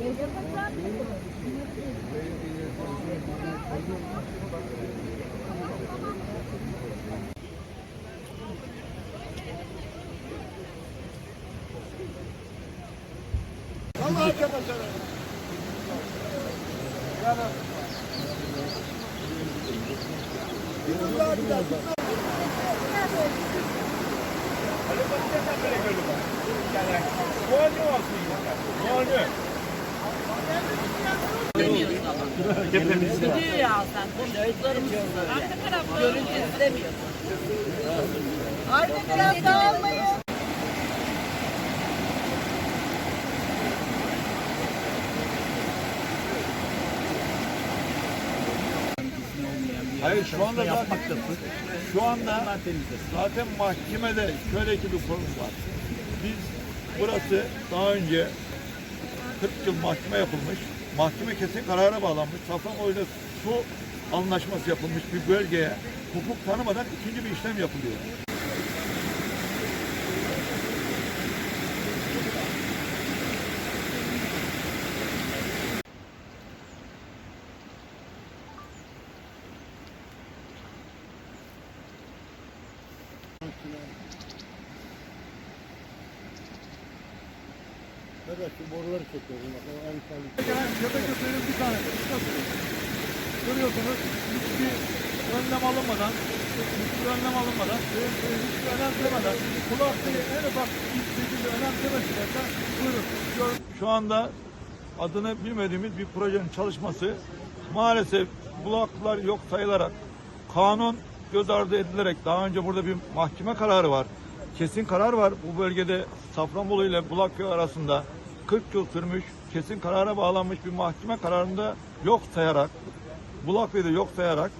abi? Allah kapatana. Gidiyor ya sen. Çocuklarımız görünce istemiyorsun. Arka tarafta. Hayır şu anda zaten şu anda zaten mahkemede şöyle ki bir konu var. Biz burası daha önce 40 yıl mahkeme yapılmış. Mahkeme kesin karara bağlanmış. Safranbolu'yla su anlaşması yapılmış bir bölgeye hukuk tanımadan ikinci bir işlem yapılıyor. Evet, şu boruları çekiyorum. Bak, o en son Köpek köpeğinin bir tane. Görüyorsunuz hiçbir önlem alınmadan, hiçbir önlem alınmadan, hiçbir önemsemeden, kulak diye en ufak bir şekilde önemsemesinden buyurun. Şu anda adını bilmediğimiz bir projenin çalışması maalesef bulaklar yok sayılarak kanun göz ardı edilerek daha önce burada bir mahkeme kararı var. Kesin karar var bu bölgede Safranbolu ile Bulakköy arasında 40 yıl sürmüş kesin karara bağlanmış bir mahkeme kararında yok sayarak Bulakköy'de yok sayarak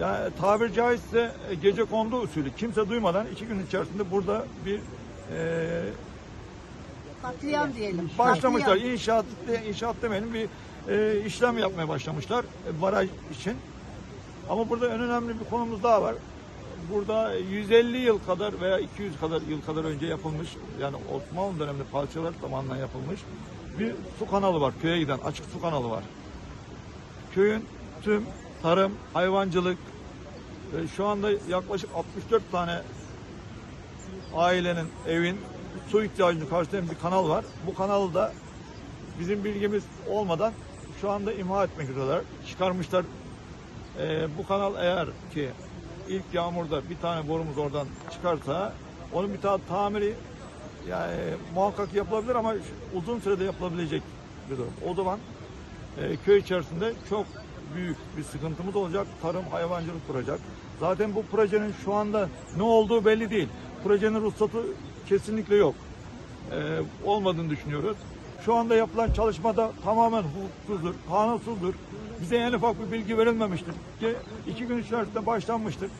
yani tabir caizse e, gece kondu usulü kimse duymadan iki gün içerisinde burada bir e, Katliam diyelim. başlamışlar. Katliam. İnşaat, inşaat demeyelim bir e, işlem yapmaya başlamışlar e, baraj için. Ama burada en önemli bir konumuz daha var. Burada 150 yıl kadar veya 200 kadar yıl kadar önce yapılmış yani Osmanlı döneminde padişahlar zamanından yapılmış bir su kanalı var. Köye giden açık su kanalı var. Köyün tüm tarım, hayvancılık e, şu anda yaklaşık 64 tane ailenin, evin su ihtiyacını karşılayan bir kanal var. Bu kanalı da bizim bilgimiz olmadan şu anda imha etmek üzereler. Çıkarmışlar. Ee, bu kanal eğer ki ilk yağmurda bir tane borumuz oradan çıkarsa onun bir tane tamiri yani muhakkak yapılabilir ama uzun sürede yapılabilecek bir durum. O zaman e, köy içerisinde çok büyük bir sıkıntımız olacak. Tarım, hayvancılık kuracak. Zaten bu projenin şu anda ne olduğu belli değil. Projenin ruhsatı kesinlikle yok. E, olmadığını düşünüyoruz. Şu anda yapılan çalışmada tamamen hukuksuzdur, kanunsuzdur. Bize en ufak bir bilgi verilmemiştir. Ki iki gün içerisinde başlanmıştır.